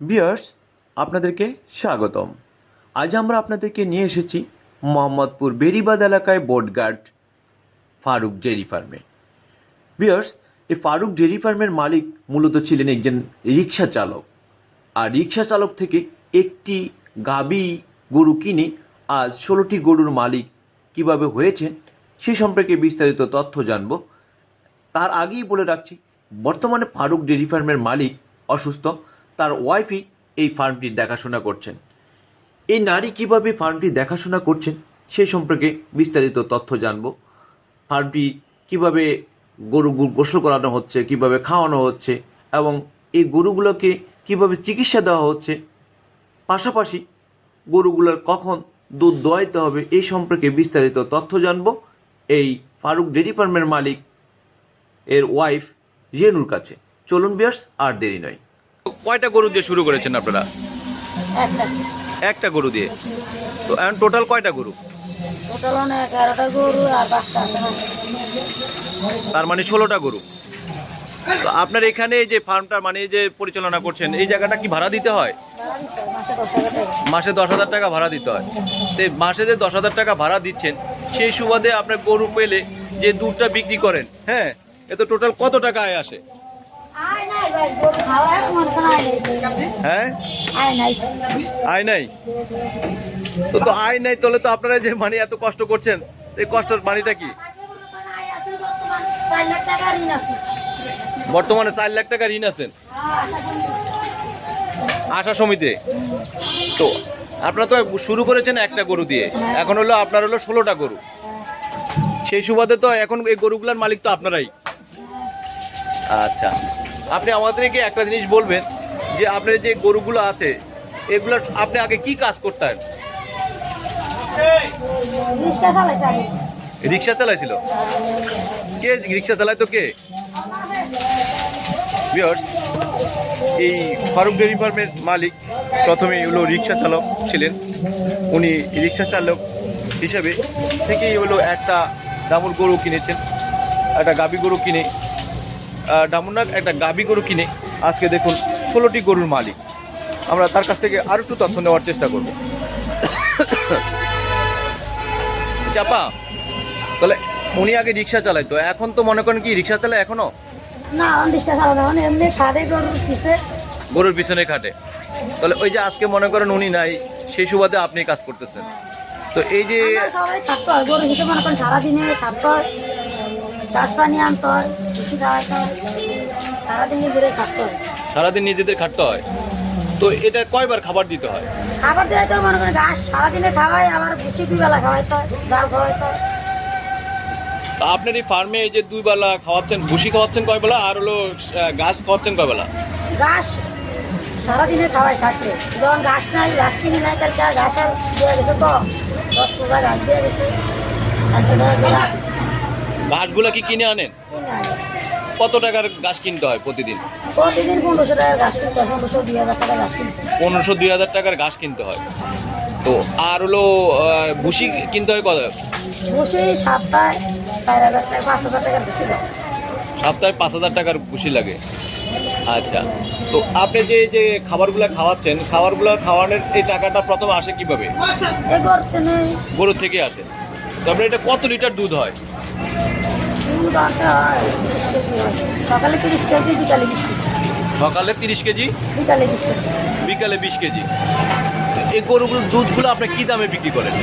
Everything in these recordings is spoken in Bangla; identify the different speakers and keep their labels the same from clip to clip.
Speaker 1: বিয়ার্স আপনাদেরকে স্বাগতম। আজ আমরা আপনাদেরকে নিয়ে এসেছি মোহাম্মদপুর বেরিবাদ এলাকায় বোটগার্ড ফারুক ডেরি ফার্মে। বিয়ার্স এই ফারুক ডেরি ফার্মের মালিক মূলত ছিলেন একজন রিক্সা চালক। আর রিক্সা চালক থেকে একটি গাবি গরু কিনে আজ ষোলোটি গরুর মালিক কীভাবে হয়েছেন সে সম্পর্কে বিস্তারিত তথ্য জানব। তার আগেই বলে রাখছি, বর্তমানে ফারুক ডেরি ফার্মের মালিক অসুস্থ। তার ওয়াইফই এই ফার্মটির দেখাশোনা করছেন। এই নারী কীভাবে ফার্মটি দেখাশোনা করছেন, সে সম্পর্কে বিস্তারিত তথ্য জানব। ফার্মটি কীভাবে গরু গোসল করানো হচ্ছে, কীভাবে খাওয়ানো হচ্ছে, এবং এই গরুগুলোকে কীভাবে চিকিৎসা দেওয়া হচ্ছে। পাশাপাশি গরুগুলোর কখন দুধ দোয়াইতে হবে, এই সম্পর্কে বিস্তারিত তথ্য জানব। এই ফারুক ডেরি ফার্মের মালিক এর ওয়াইফ রেনুর কাছে। চলুন বিয়ার্স আর দেরি নয়। কয়টা গরু দিয়ে শুরু করেছেন আপনারা?
Speaker 2: একটা।
Speaker 1: গরু দিয়ে। তো এখন টোটাল কয়টা গরু? তার মানে ষোলোটা গরু। তো আপনার এখানে এই যে ফার্মটা মানে এই যে পরিচালনা করছেন এই জায়গাটা কি ভাড়া দিতে হয়?
Speaker 2: মাসে দশ হাজার টাকা।
Speaker 1: ভাড়া দিতে হয়। তো এই মাসে যে দশ হাজার টাকা ভাড়া দিচ্ছেন সেই সুবাদে আপনার গরু পেলে যে দুধটা বিক্রি করেন হ্যাঁ এ তো টোটাল কত টাকা আয় আসে? হ্যাঁ?
Speaker 2: আয় নাই।
Speaker 1: তো তো আয় নাই তাহলে তো আপনারা যে মানে এত কষ্ট করছেন এই কষ্টের মানিটা কি?
Speaker 2: আয় চার লাখ টাকা ঋণ আছে।
Speaker 1: বর্তমানে চার লাখ টাকা ঋণ আছেন আশা সমিতি। তো আপনারা তো শুরু করেছেন একটা গরু দিয়ে এখন হলো আপনার হলো ষোলোটা গরু। সেই সুবাদে তো এখন এই গরুগুলার মালিক তো আপনারাই। আচ্ছা। আপনি আমাদেরকে একটা জিনিস বলবেন যে আপনার যে গরুগুলো আছে এগুলো আপনি আগে কি কাজ করতেন?
Speaker 2: রিক্সা
Speaker 1: চালাইছিল? কে রিক্সা চালায় তো কে এই ফারুক ডেয়ারি ফার্মের মালিক প্রথমে হলো রিক্সা চালক ছিলেন। উনি রিক্সা চালক হিসেবে থেকেই হলো একটা ডামুর গরু কিনেছেন একটা গাবি গরু কিনে। না একটা গাবি গরু কিনে আজকে দেখুন ষোলোটি গরুর মালিক। আমরা তার কাছ থেকে আরও একটু তথ্য নেওয়ার চেষ্টা করব। চাপা তাহলে উনি আগে রিক্সা চালাইতো এখন তো মনে করেন কি রিক্সা চালায় এখনও?
Speaker 2: না রিক্সা চালানো মানে এমনি গরুর পিছে।
Speaker 1: গরুর পিছনে খাটে। তাহলে ওই যে আজকে মনে করেন উনি নাই সেই সুবাদে আপনি কাজ করতেছেন। তো এই যে
Speaker 2: সবাই হয় মনে করেন সারাদিনে হয়। চাষ পানি আনতে হয় বেশি খাওয়াইতে হয় সারাদিন নিজেরাই থাকতে হয়।
Speaker 1: সারাদিন নিজেদের খাটতে হয়? তো এটা কয়বার খাবার দিতে হয়?
Speaker 2: খাবার তো মনে করেন ঘাস সারাদিনে খাওয়াই আবার দুই বেলা খাওয়াইতে হয় ডাল খাওয়াইতে হয়।
Speaker 1: তা আপনার এই ফার্মে এই যে দুই বেলা খাওয়াচ্ছেন ভুসি খাওয়াচ্ছেন কয় বেলা আর হলো আহ, ঘাস খাওয়াচ্ছেন কয় বেলা?
Speaker 2: ঘাস সারাদিনে খাওয়াই থাকবে যখন ঘাস নাই ঘাস কিনে নাই তার ঘাস আর গেছে তো। দশ ঘাস গেছে।
Speaker 1: ঘাসগুলো কি কিনে আনেন? কত টাকার ঘাস কিনতে হয় প্রতিদিন?
Speaker 2: প্রতিদিন পনেরোশো টাকার ঘাস কিনতে হয় পনেরোশো দুই হাজার টাকা ঘাস কিনতে হয়।
Speaker 1: পনেরোশো দুই হাজার টাকার ঘাস কিনতে হয়। তো আর হলো ভুসি কিনতে হয় কত?
Speaker 2: সপ্তাহে চার হাজার টাকা পাঁচ হাজার টাকার ভুসি
Speaker 1: সপ্তাহে পাঁচ হাজার টাকার খুশি লাগে। আচ্ছা তো আপনি যে যে খাবারগুলো খাওয়াচ্ছেন খাবারগুলো খাওয়ানোর এই টাকাটা প্রথম আসে কীভাবে? গরুর থেকে আসে। তারপরে এটা কত লিটার দুধ হয়?
Speaker 2: দুধ আনতে হয় সকালে তিরিশ কেজি বিকালে বিশ কেজি।
Speaker 1: সকালে তিরিশ কেজি?
Speaker 2: বিকালে বিশ কেজি।
Speaker 1: বিকালে বিশ কেজি। এই গরুগুলোর দুধগুলো আপনি কি দামে বিক্রি করেন?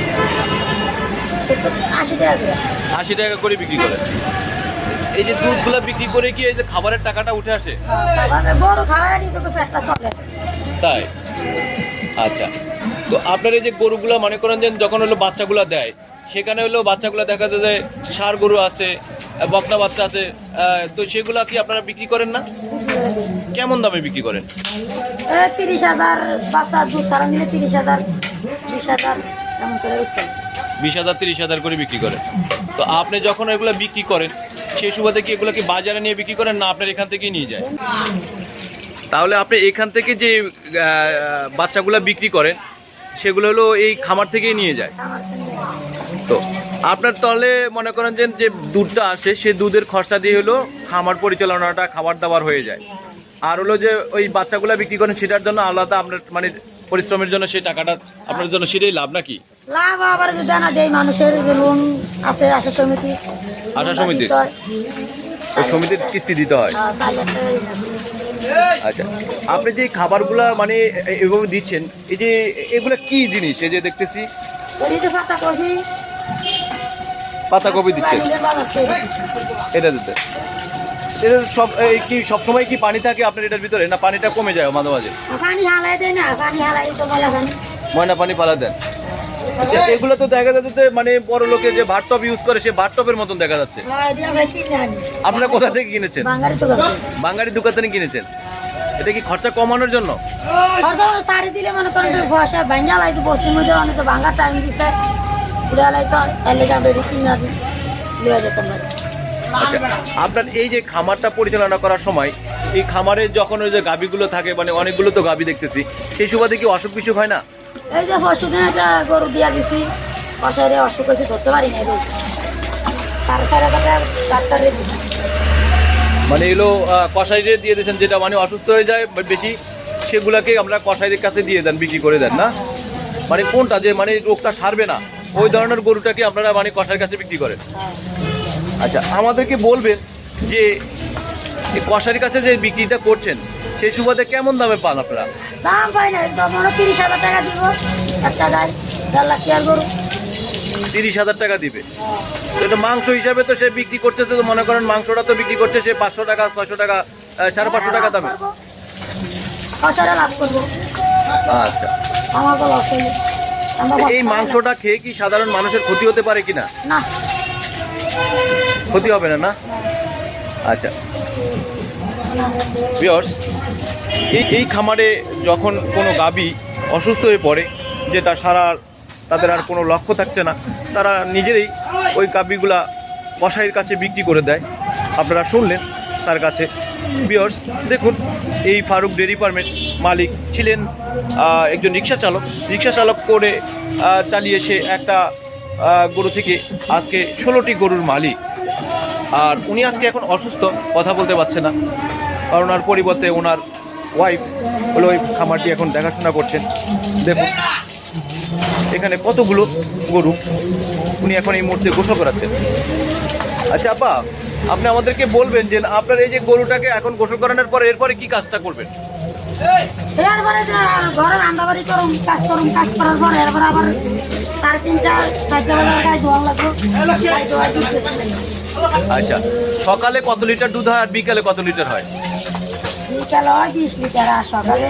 Speaker 2: আশি টাকা করে।
Speaker 1: আশি টাকা করে বিক্রি করেন। এই যে দুধগুলো বিক্রি করে কি এই যে খাবারের টাকাটা উঠে আসে?
Speaker 2: বড় খাওয়াই তো পেটটা চলে।
Speaker 1: তাই? আচ্ছা। তো আপনার এই যে গরুগুলো মনে করেন যে যখন হলো বাচ্চাগুলো দেয় সেখানে হলো বাচ্চাগুলো দেখা যায় যে সার গরু আছে বকনা বাচ্চা আছে তো সেগুলো কি আপনারা বিক্রি করেন না? কেমন দামে বিক্রি করেন?
Speaker 2: তিরিশ হাজার বাচ্চা দুধ সারা নিলে তিরিশ হাজার বিশ হাজার এমন করে
Speaker 1: বিশ হাজার তিরিশ হাজার করে বিক্রি করেন। তো আপনি যখন এগুলো বিক্রি করেন সেই সুবাদে কি এগুলো কি বাজারে নিয়ে বিক্রি করেন না আপনার এখান থেকেই নিয়ে যায়? তাহলে আপনি এখান থেকে যে বাচ্চাগুলো বিক্রি করেন সেগুলো হলো এই খামার থেকেই নিয়ে যায়। তো আপনার তলে মনে করেন যে যে দুধটা আসে সে দুধের খরচা দিয়ে হলো খামার পরিচালনাটা খাবার দাবার হয়ে যায়। আর হলো যে ওই বাচ্চাগুলো বিক্রি করেন সেটার জন্য আলাদা আপনার মানে পরিশ্রমের জন্য সেই টাকাটা আপনার জন্য সেটাই লাভ নাকি?
Speaker 2: লাভ আবার যদি না দেয় মানুষের যে লোন আছে আশা সমিতি।
Speaker 1: আশা সমিতি? ওই সমিতির কিস্তি দিতে হয়?
Speaker 2: হ্যাঁ।
Speaker 1: আচ্ছা আপনি যে খাবারগুলা মানে এভাবে দিচ্ছেন এই যে এগুলা কি জিনিস? এই যে দেখতেছি।
Speaker 2: পাতা কফি
Speaker 1: পাতাকপি দিচ্ছেন এটা দিতে। এটা সব এই কি সবসময় কি পানি থাকে আপনার এটার ভিতরে? না পানিটা কমে যায় মাঝে মাঝে? ময়না পানি পালা দেন। আচ্ছা এগুলো তো দেখা যাচ্ছে মানে বড় লোকে যে ভাতটপ ইউজ করে সে ভাতটপের মতন দেখা যাচ্ছে। আপনারা কোথা থেকে কিনেছেন?
Speaker 2: বাঙালি
Speaker 1: দোকান থেকে। কিনেছেন। এটা কি খরচা কমানোর জন্য?
Speaker 2: খরচা শাড়ি দিলে মনে করেন ভাঙ্গা লাগতো বস্তির মধ্যে অনেক ভাঙ্গার টাইম দিচ্ছে তার লেগে আমরা যেতাম না
Speaker 1: আচ্ছা আপনার এই যে খামারটা পরিচালনা করার সময় এই খামারে যখন ওই যে গাবিগুলো থাকে মানে অনেকগুলো তো গাবি দেখতেছি সেই সুবাদে কি অসুখ বিসুখ হয় না?
Speaker 2: এই যে পরশুদিন একটা গরু দিয়া দিছি। কষাইরে অসুখ হয়েছে ধরতে পারি না রোগ সাড়ে চার হাজার টাকা ডাক্তারে দিছি।
Speaker 1: মানে এগুলো কষাইরে দিয়ে দিয়েছেন যেটা মানে অসুস্থ হয়ে যায় বেশি সেগুলাকে আমরা কষাইদের কাছে দিয়ে দেন বিক্রি করে দেন না? মানে কোনটা যে মানে রোগটা সারবে না। ওই ধরনের গরুটাকে আপনারা মানে কষাইয়ের কাছে বিক্রি করেন। আচ্ছা আমাদেরকে বলবেন যে কষারির কাছে যে বিক্রিটা করছেন সেই সুবাদে কেমন দামে পান আপনারা?
Speaker 2: দাম পাই না মনে তিরিশ হাজার টাকা দিব। একটা গাই দেড় লাখ টাকার গরু।
Speaker 1: তিরিশ হাজার টাকা দিবে। এটা মাংস হিসাবে তো সে বিক্রি করছে তো মনে করেন মাংসটা তো বিক্রি করছে সে পাঁচশো টাকা ছয়শো টাকা সাড়ে পাঁচশো টাকা দামে।
Speaker 2: কষারে
Speaker 1: আচ্ছা।
Speaker 2: আমার
Speaker 1: এই মাংসটা খেয়ে কি সাধারণ মানুষের ক্ষতি হতে পারে কিনা?
Speaker 2: না।
Speaker 1: ক্ষতি হবে না না? আচ্ছা। এই এই খামারে যখন কোনো গাবি অসুস্থ হয়ে পড়ে যেটা সারা তাদের আর কোনো লক্ষ্য থাকছে না তারা নিজেরাই ওই গাবিগুলা কসাইয়ের কাছে বিক্রি করে দেয়। আপনারা শুনলেন তার কাছে। বিয়র্স দেখুন, এই ফারুক ডেরি ফার্মের মালিক ছিলেন একজন রিক্সা চালক। রিক্সা চালক করে চালিয়ে সে একটা গরু থেকে আজকে ষোলোটি গরুর মালিক। আর উনি আজকে এখন অসুস্থ, কথা বলতে পারছে না। কারণ ওনার পরিবর্তে ওনার ওয়াইফ হলো ওই খামারটি এখন দেখাশোনা করছেন। দেখুন, এখানে কতগুলো গরু উনি এখন এই মুহূর্তে গোসল করাচ্ছেন। আচ্ছা আপা আপনি আমাদেরকে বলবেন যে আপনার এই যে গরুটাকে এখন গোসল করানোর পরে এরপরে কি কাজটা করবেন?
Speaker 2: এরপরে ঘরে রান্দাবাড়ি করুন কাজ করুন কাজ করার পরে এরপর আবার সাড়ে তিনটা চারটা বাজার গায়ে ধোয়া লাগবে। গায়ে ধোয়া দিতে
Speaker 1: আচ্ছা সকালে কত লিটার দুধ হয় আর বিকালে কত লিটার হয়?
Speaker 2: বিকালে হয় বিশ লিটার আর সকালে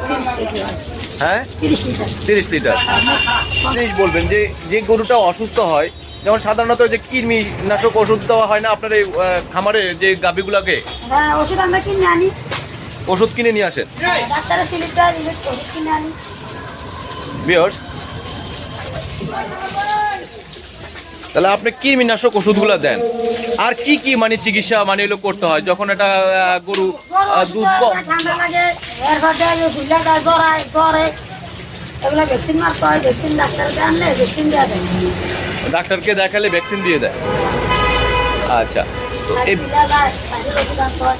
Speaker 2: তিরিশ লিটার। হয়।
Speaker 1: হ্যাঁ
Speaker 2: তিরিশ লিটার।
Speaker 1: তিরিশ লিটার বলবেন যে যে গরুটা অসুস্থ হয় যেমন সাধারণত যে কৃমি নাশক ওষুধ দেওয়া হয় না আপনার এই খামারে যে গাভীগুলোকে?
Speaker 2: হ্যাঁ ওষুধ আমরা কিনে আনি।
Speaker 1: ওষুধ কিনে নিয়ে আসেন? বিয়ার্স তাহলে আপনি কৃমিনাশক ওষুধগুলো দেন। আর কি কি মানে চিকিৎসা মানে এগুলো করতে হয়? যখন এটা গরু দুধ কম
Speaker 2: ঠান্ডা লাগে এগুলো ভ্যাকসিন মারতে হয় ভ্যাকসিন ডাক্তারকে আনলে ভ্যাকসিন দেওয়া যায়।
Speaker 1: ডাক্তারকে দেখালে ভ্যাকসিন দিয়ে দেয়। আচ্ছা তো এই
Speaker 2: হয়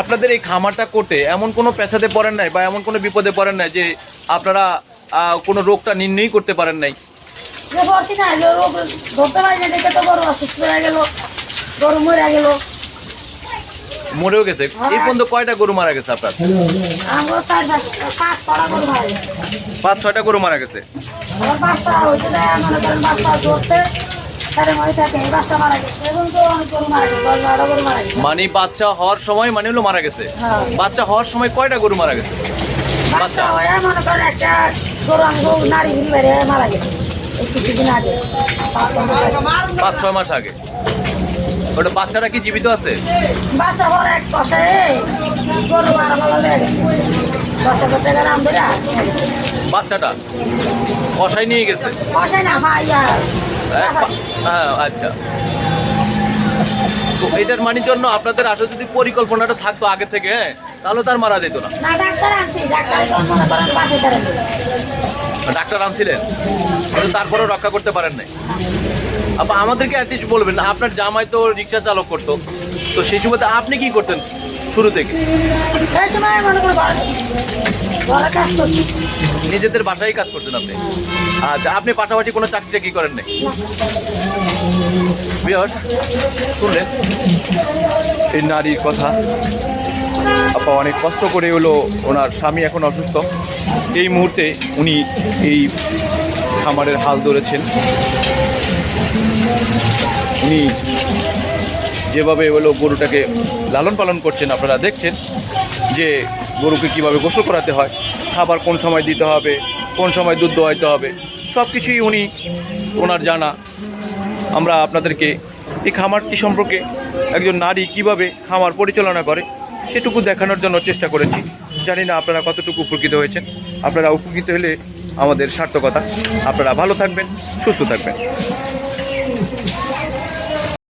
Speaker 1: আপনাদের এই খামারটা করতে এমন কোনো পেছাতে পড়েন নাই বা এমন কোনো বিপদে পড়েন নাই যে আপনারা কোনো রোগটা নির্ণয় করতে পারেন নাই?
Speaker 2: যে ভর্তি না রোগ ধরতে পারি না দেখে তো গরু অসুস্থ হয়ে গেল গরু মরে গেল।
Speaker 1: মরেও গেছে। এই পর্যন্ত কয়টা গরু মারা গেছে আপনার?
Speaker 2: পাঁচ,
Speaker 1: ছয়টা গরু মারা গেছে।
Speaker 2: মনে বাচ্চা
Speaker 1: হওয়ার সময় মানে হলো মারা গেছে। বাচ্চা হওয়ার সময় কয়টা গরু মারা গেছে?
Speaker 2: মারা গেছে পাঁচ, ছয় মাস আগে।
Speaker 1: ওটা বাচ্চাটা কি জীবিত আছে?
Speaker 2: বাচ্চা বড় এক কষে গরু মারা মারা দশ হাজার টাকা ধরে
Speaker 1: বাচ্চাটা কষাই নিয়ে গেছে?
Speaker 2: কষাই না ভাইয়া
Speaker 1: হ্যাঁ আচ্ছা। তো এটার মানির জন্য আপনাদের আসলে যদি পরিকল্পনাটা থাকতো আগে থেকে হ্যাঁ তাহলে তার মারা যেত না।
Speaker 2: ডাক্তার
Speaker 1: আনছিলেন? কিন্তু তারপরেও রক্ষা করতে পারেন নাই? আপা আমাদেরকে অ্যাটলিস্ট বলবেন আপনার জামাই তো রিক্সা চালক করতো। তো সেই সময়তে আপনি কি করতেন শুরু থেকে?
Speaker 2: সময় মনে
Speaker 1: নিজেদের বাসায় কাজ করতেন আপনি? আচ্ছা আপনি পাশাপাশি কোনো চাকরি কি করেন নাই? বিয়স শুনলেন? এই নারীর কথা। আপা অনেক কষ্ট করে হলো ওনার স্বামী এখন অসুস্থ। এই মুহূর্তে উনি এই খামারের হাল ধরেছেন। উনি যেভাবে হলো গরুটাকে লালন পালন করছেন আপনারা দেখছেন যে গরুকে কীভাবে গোসল করাতে হয়, খাবার কোন সময় দিতে হবে, কোন সময় দুধ দোয়াইতে হবে সব কিছুই উনি ওনার জানা। আমরা আপনাদেরকে এই খামারটি সম্পর্কে একজন নারী কীভাবে খামার পরিচালনা করে সেটুকু দেখানোর জন্য চেষ্টা করেছি। জানি না আপনারা কতটুকু উপকৃত হয়েছেন। আপনারা উপকৃত হলে আমাদের সার্থকতা। আপনারা ভালো থাকবেন, সুস্থ থাকবেন।